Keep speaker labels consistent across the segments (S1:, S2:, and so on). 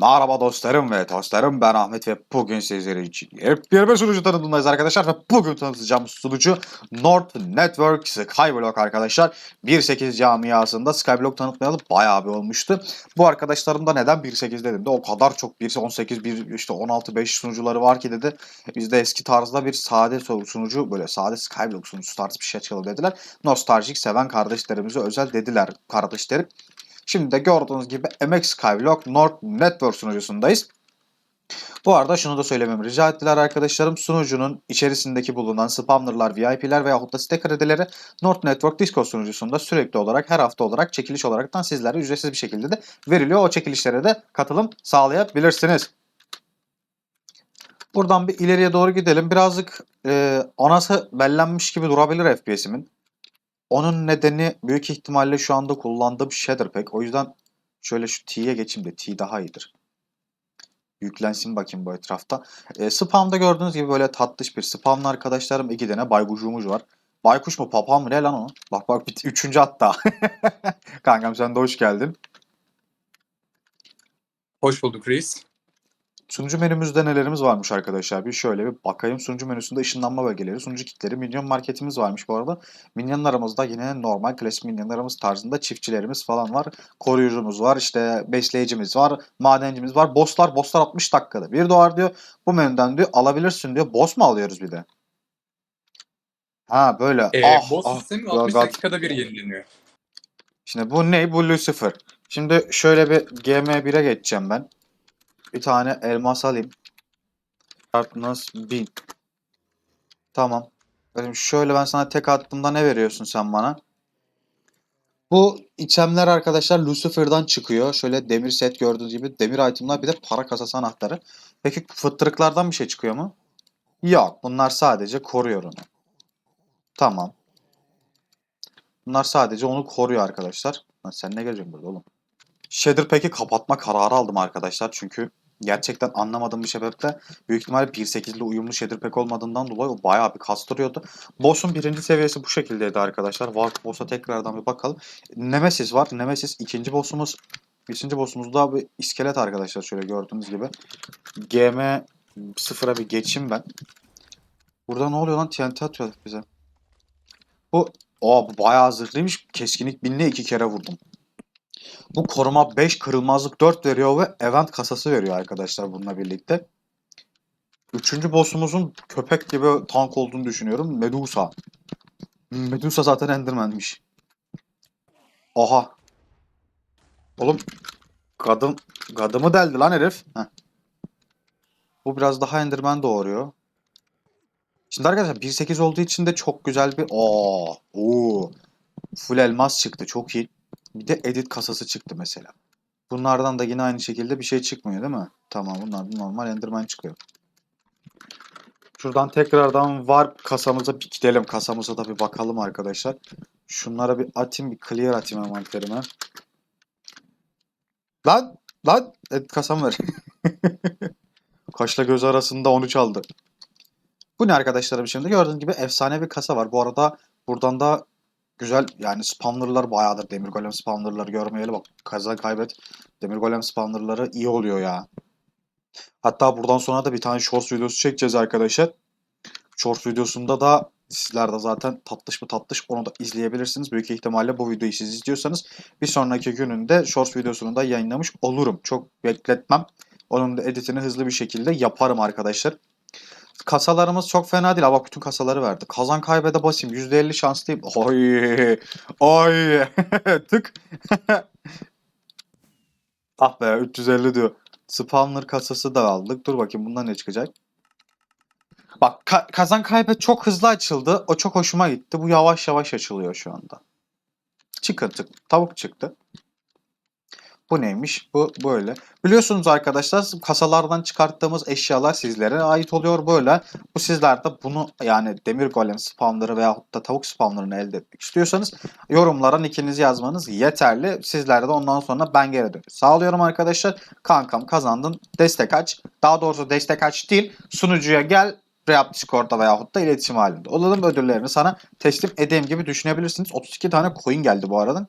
S1: Merhaba dostlarım ve dostlarım ben Ahmet ve bugün sizler için yepyeni bir sunucu tanıtımındayız arkadaşlar ve bugün tanıtacağım sunucu North Network Skyblock arkadaşlar 1.8 camiasında Skyblock tanıtmayalı bayağı bir olmuştu. Bu arkadaşlarım da neden 1.8 dedim de o kadar çok 1.18 1 işte 16.5 sunucuları var ki dedi. Biz de eski tarzda bir sade sunucu böyle sade Skyblock sunucusu tarzı bir şey açalım dediler. Nostaljik seven kardeşlerimize özel dediler kardeşlerim. Şimdi de gördüğünüz gibi MX Skyblock North Network sunucusundayız. Bu arada şunu da söylememi rica ettiler arkadaşlarım. Sunucunun içerisindeki bulunan spamlarlar, VIP'ler veyahut da site kredileri North Network Discord sunucusunda sürekli olarak her hafta olarak çekiliş olaraktan sizlere ücretsiz bir şekilde de veriliyor. O çekilişlere de katılım sağlayabilirsiniz. Buradan bir ileriye doğru gidelim. Birazcık e, anası bellenmiş gibi durabilir FPS'imin. Onun nedeni büyük ihtimalle şu anda kullandığım shader pack. O yüzden şöyle şu T'ye geçeyim de T daha iyidir. Yüklensin bakayım bu etrafta. E, spamda gördüğünüz gibi böyle tatlış bir spamlı arkadaşlarım. iki tane baykuşumuz var. Baykuş mu papağan mı ne lan o? Bak bak bit üçüncü hatta. Kankam sen de hoş geldin.
S2: Hoş bulduk reis.
S1: Sunucu menümüzde nelerimiz varmış arkadaşlar? Bir şöyle bir bakayım. Sunucu menüsünde ışınlanma bölgeleri, sunucu kitleri, minyon marketimiz varmış bu arada. Minyonlarımızda yine normal klasik minyonlarımız tarzında çiftçilerimiz falan var. Koruyucumuz var, işte besleyicimiz var, madencimiz var. Bosslar, bosslar 60 dakikada bir doğar diyor. Bu menüden diyor alabilirsin diyor. Boss mu alıyoruz bir de? Ha böyle.
S2: Ee,
S1: ah,
S2: boss
S1: ah,
S2: sistemi
S1: God,
S2: 60
S1: God.
S2: dakikada bir yenileniyor.
S1: Şimdi bu ne? Bu Lucifer. Şimdi şöyle bir GM1'e geçeceğim ben. Bir tane elmas alayım. Sharpness 1000. Tamam. Benim şöyle ben sana tek attığımda ne veriyorsun sen bana? Bu itemler arkadaşlar Lucifer'dan çıkıyor. Şöyle demir set gördüğünüz gibi demir itemler bir de para kasası anahtarı. Peki fıttırıklardan bir şey çıkıyor mu? Yok. Bunlar sadece koruyor onu. Tamam. Bunlar sadece onu koruyor arkadaşlar. Lan sen ne geleceksin burada oğlum? Shader Pack'i kapatma kararı aldım arkadaşlar. Çünkü gerçekten anlamadığım bir sebeple büyük ihtimalle 1.8 ile uyumlu Shader Pack olmadığından dolayı o bayağı bir kastırıyordu. Boss'un birinci seviyesi bu şekildeydi arkadaşlar. Warp Boss'a tekrardan bir bakalım. Nemesis var. Nemesis ikinci boss'umuz. Üçüncü boss'umuz da bir iskelet arkadaşlar şöyle gördüğünüz gibi. GM sıfıra bir geçeyim ben. Burada ne oluyor lan? TNT atıyor bize. Bu Aa bu bayağı zırhlıymış. Keskinlik binle iki kere vurdum. Bu koruma 5, kırılmazlık 4 veriyor ve event kasası veriyor arkadaşlar bununla birlikte. Üçüncü boss'umuzun köpek gibi tank olduğunu düşünüyorum. Medusa. Medusa zaten Enderman'miş. Oha. Oğlum kadın kadımı deldi lan herif. Heh. Bu biraz daha Enderman doğuruyor. Şimdi arkadaşlar 1.8 olduğu için de çok güzel bir Aa, oo. Full elmas çıktı. Çok iyi. Bir de edit kasası çıktı mesela. Bunlardan da yine aynı şekilde bir şey çıkmıyor değil mi? Tamam bunlardan normal Enderman çıkıyor. Şuradan tekrardan warp kasamıza bir gidelim. Kasamıza da bir bakalım arkadaşlar. Şunlara bir atayım bir clear atayım envanterime. Lan lan edit kasam ver. Kaşla göz arasında onu çaldı. Bu ne arkadaşlarım şimdi? Gördüğünüz gibi efsane bir kasa var. Bu arada buradan da güzel yani spawnerlar bayağıdır demir golem spawnerları görmeyeli bak kaza kaybet demir golem spawnerları iyi oluyor ya. Hatta buradan sonra da bir tane shorts videosu çekeceğiz arkadaşlar. Shorts videosunda da sizler de zaten tatlış mı tatlış onu da izleyebilirsiniz. Büyük ihtimalle bu videoyu siz izliyorsanız bir sonraki gününde shorts videosunu da yayınlamış olurum. Çok bekletmem. Onun da editini hızlı bir şekilde yaparım arkadaşlar. Kasalarımız çok fena değil. Bak bütün kasaları verdi. Kazan kaybede basayım. %50 şanslıyım. Oy. Oy. Tık. ah be 350 diyor. Spawner kasası da aldık. Dur bakayım bundan ne çıkacak. Bak ka- kazan kaybet çok hızlı açıldı. O çok hoşuma gitti. Bu yavaş yavaş açılıyor şu anda. Çıkın tık. Tavuk çıktı. Bu neymiş? Bu böyle. Biliyorsunuz arkadaşlar kasalardan çıkarttığımız eşyalar sizlere ait oluyor böyle. Bu sizler de bunu yani demir golem spamları veyahut da tavuk spamlarını elde etmek istiyorsanız yorumlara nickinizi yazmanız yeterli. Sizler de ondan sonra ben geri dönüş sağlıyorum arkadaşlar. Kankam kazandın destek aç. Daha doğrusu destek aç değil sunucuya gel React Discord'da veyahut da iletişim halinde olalım ödüllerini sana teslim edeyim gibi düşünebilirsiniz. 32 tane coin geldi bu arada.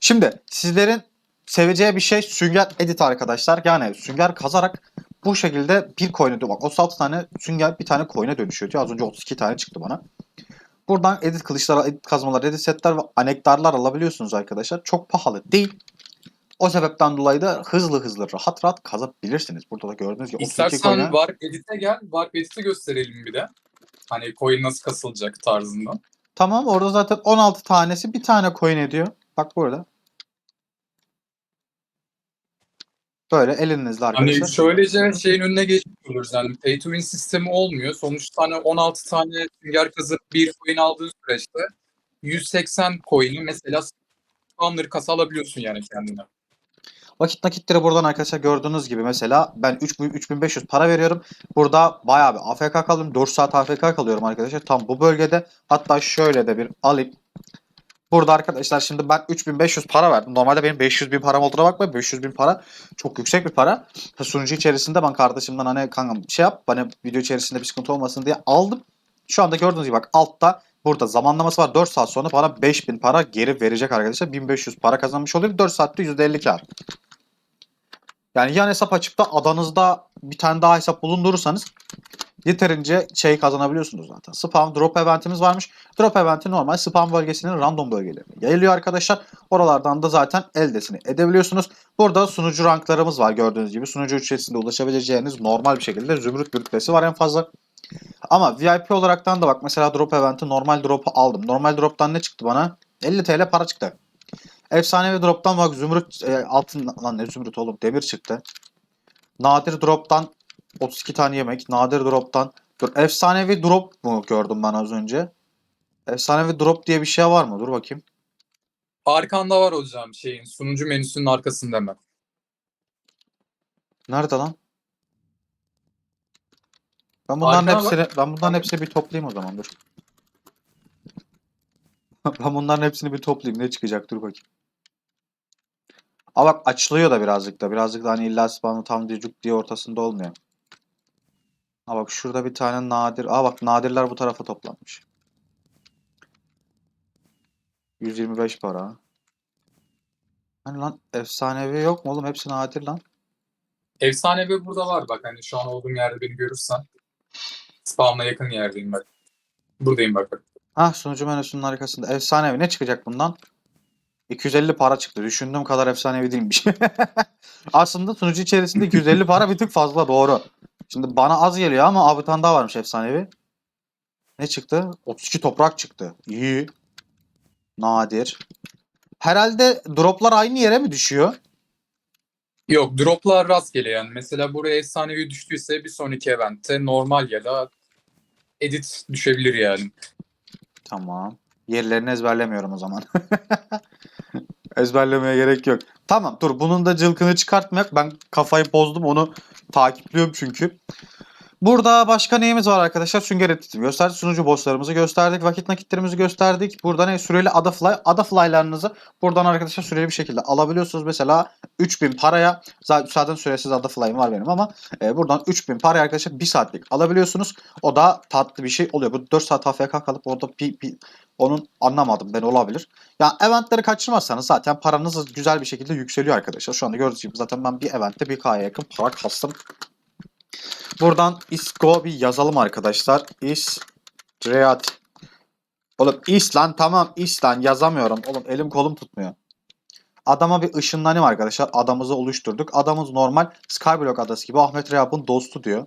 S1: Şimdi sizlerin seveceği bir şey sünger edit arkadaşlar. Yani sünger kazarak bu şekilde bir coin'e diyor. Bak 36 tane sünger bir tane coin'e dönüşüyor diyor. Az önce 32 tane çıktı bana. Buradan edit kılıçlar, edit kazmalar, edit setler ve anektarlar alabiliyorsunuz arkadaşlar. Çok pahalı değil. O sebepten dolayı da hızlı hızlı rahat rahat kazabilirsiniz. Burada da gördüğünüz gibi 32
S2: İstersen
S1: coin'e.
S2: Warp Edit'e gel. Warp Edit'i gösterelim bir de. Hani coin nasıl kasılacak tarzında.
S1: Tamam orada zaten 16 tanesi bir tane coin ediyor. Bak burada. Böyle elinizle arkadaşlar.
S2: Hani şöylece şeyin önüne geçmiş oluruz. Yani pay to win sistemi olmuyor. Sonuçta hani 16 tane sünger kazıp bir coin aldığın süreçte 180 coin'i mesela spawner kasa alabiliyorsun yani kendine.
S1: Vakit nakitleri buradan arkadaşlar gördüğünüz gibi mesela ben 3000 3500 para veriyorum. Burada bayağı bir AFK kalıyorum. 4 saat AFK kalıyorum arkadaşlar. Tam bu bölgede. Hatta şöyle de bir alayım. Burada arkadaşlar şimdi ben 3500 para verdim. Normalde benim 500 bin param olduğuna bakmayın. 500 bin para çok yüksek bir para. Sunucu içerisinde ben kardeşimden hani kankam şey yap. Hani video içerisinde bir sıkıntı olmasın diye aldım. Şu anda gördüğünüz gibi bak altta burada zamanlaması var. 4 saat sonra bana 5000 para geri verecek arkadaşlar. 1500 para kazanmış oluyor. 4 saatte %50 kar. Yani yan hesap açıp da adanızda bir tane daha hesap bulundurursanız yeterince şey kazanabiliyorsunuz zaten. Spam drop eventimiz varmış. Drop eventi normal spam bölgesinin random bölgelerine yayılıyor arkadaşlar. Oralardan da zaten eldesini edebiliyorsunuz. Burada sunucu ranklarımız var gördüğünüz gibi. Sunucu içerisinde ulaşabileceğiniz normal bir şekilde zümrüt rütbesi var en fazla. Ama VIP olaraktan da bak mesela drop eventi normal drop'u aldım. Normal drop'tan ne çıktı bana? 50 TL para çıktı. Efsanevi drop'tan bak zümrüt e, altın lan ne zümrüt oğlum demir çıktı. Nadir drop'tan 32 tane yemek. Nadir drop'tan dur efsanevi drop mu gördüm ben az önce? Efsanevi drop diye bir şey var mı? Dur bakayım.
S2: Arkanda var hocam şeyin sunucu menüsünün arkasında hemen.
S1: Nerede lan? Ben bunların
S2: Arkana bak.
S1: hepsini ben bunların hepsini bir toplayayım o zaman dur. ben bunların hepsini bir toplayayım. Ne çıkacak dur bakayım. Aa bak açılıyor da birazcık da. Birazcık da hani illa spawn'ı tam düzcük diye ortasında olmuyor. Aa bak şurada bir tane nadir. Aa bak nadirler bu tarafa toplanmış. 125 para. Hani lan efsanevi yok mu oğlum? Hepsi nadir lan.
S2: Efsanevi burada var bak hani şu an olduğum yerde beni görürsen. Spawn'a yakın yerdeyim bak. Buradayım bak.
S1: Ah sunucu menüsünün arkasında. Efsanevi ne çıkacak bundan? 250 para çıktı. Düşündüğüm kadar efsanevi değilmiş. Aslında sunucu içerisinde 250 para bir tık fazla doğru. Şimdi bana az geliyor ama abi bir tane daha varmış efsanevi. Ne çıktı? 32 toprak çıktı. İyi. Nadir. Herhalde droplar aynı yere mi düşüyor?
S2: Yok droplar rastgele yani. Mesela buraya efsanevi düştüyse bir sonraki eventte normal ya da edit düşebilir yani.
S1: Tamam. Yerlerini ezberlemiyorum o zaman. Ezberlemeye gerek yok. Tamam dur bunun da cılkını çıkartmayak. Ben kafayı bozdum onu takipliyorum çünkü. Burada başka neyimiz var arkadaşlar? Sünger etitimi gösterdik. Sunucu bosslarımızı gösterdik. Vakit nakitlerimizi gösterdik. Burada ne? Süreli ada fly. Ada fly'larınızı buradan arkadaşlar süreli bir şekilde alabiliyorsunuz. Mesela 3000 paraya zaten süresiz ada fly'ım var benim ama e, buradan 3000 paraya arkadaşlar 1 saatlik alabiliyorsunuz. O da tatlı bir şey oluyor. Bu 4 saat AFK kalıp orada bir, bir onun anlamadım ben olabilir. Ya eventleri kaçırmazsanız zaten paranız güzel bir şekilde yükseliyor arkadaşlar. Şu anda gördüğünüz gibi zaten ben bir eventte bir K'ya yakın para kastım. Buradan isco bir yazalım arkadaşlar. İstreat. Oğlum is lan tamam is lan yazamıyorum. Oğlum elim kolum tutmuyor. Adama bir ışınlanayım arkadaşlar. Adamızı oluşturduk. Adamız normal Skyblock adası gibi Ahmet Reyap'ın dostu diyor.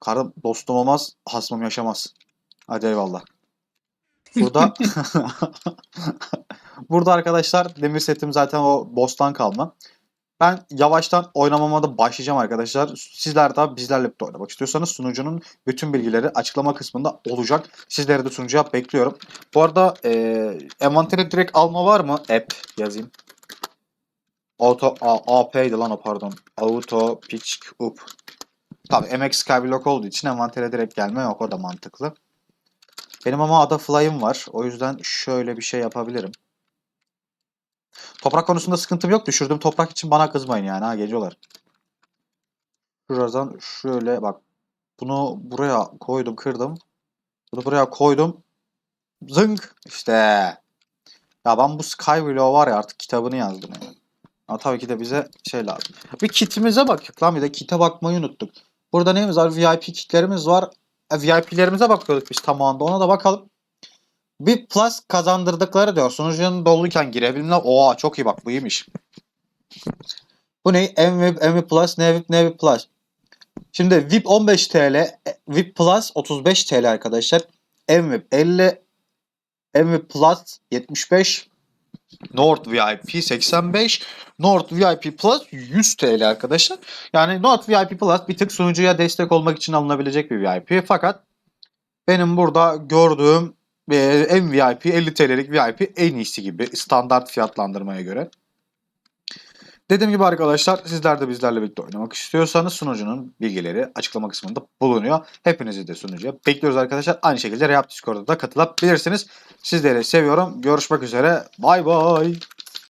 S1: Karım dostum olmaz, hasmım yaşamaz. Hadi eyvallah. Burada Burada arkadaşlar demir setim zaten o boss'tan kalma. Ben yavaştan oynamama da başlayacağım arkadaşlar. Sizler de bizlerle birlikte oynamak istiyorsanız sunucunun bütün bilgileri açıklama kısmında olacak. Sizleri de sunucuya bekliyorum. Bu arada e, envanteri direkt alma var mı? App yazayım. Auto A, AP'ydi lan o pardon. Auto pitch up. Tabii MX Skyblock olduğu için envantere direkt gelme yok o da mantıklı. Benim ama ada fly'ım var. O yüzden şöyle bir şey yapabilirim. Toprak konusunda sıkıntım yok. Düşürdüğüm toprak için bana kızmayın yani ha geliyorlar. Şuradan şöyle bak. Bunu buraya koydum kırdım. Bunu buraya koydum. Zınk işte. Ya ben bu Skyblock var ya artık kitabını yazdım yani. Ama tabii ki de bize şey lazım. Bir kitimize baktık lan bir de kite bakmayı unuttuk. Burada neyimiz var? VIP kitlerimiz var. E, VIP'lerimize bakıyorduk biz tamamında. Ona da bakalım. Bir plus kazandırdıkları diyor. Sunucunun doluyken girebilme. Oha çok iyi bak bu iyiymiş. Bu ne? MVIP, MVIP Plus, NVIP, NVIP Plus. Şimdi VIP 15 TL, VIP Plus 35 TL arkadaşlar. MVIP 50, MVIP Plus 75, North VIP 85, North VIP Plus 100 TL arkadaşlar. Yani North VIP Plus bir tık sunucuya destek olmak için alınabilecek bir VIP. Fakat benim burada gördüğüm e, en VIP 50 TL'lik VIP en iyisi gibi standart fiyatlandırmaya göre. Dediğim gibi arkadaşlar sizler de bizlerle birlikte oynamak istiyorsanız sunucunun bilgileri açıklama kısmında bulunuyor. Hepinizi de sunucuya bekliyoruz arkadaşlar. Aynı şekilde React Discord'da da katılabilirsiniz. Sizleri seviyorum. Görüşmek üzere. Bay bay.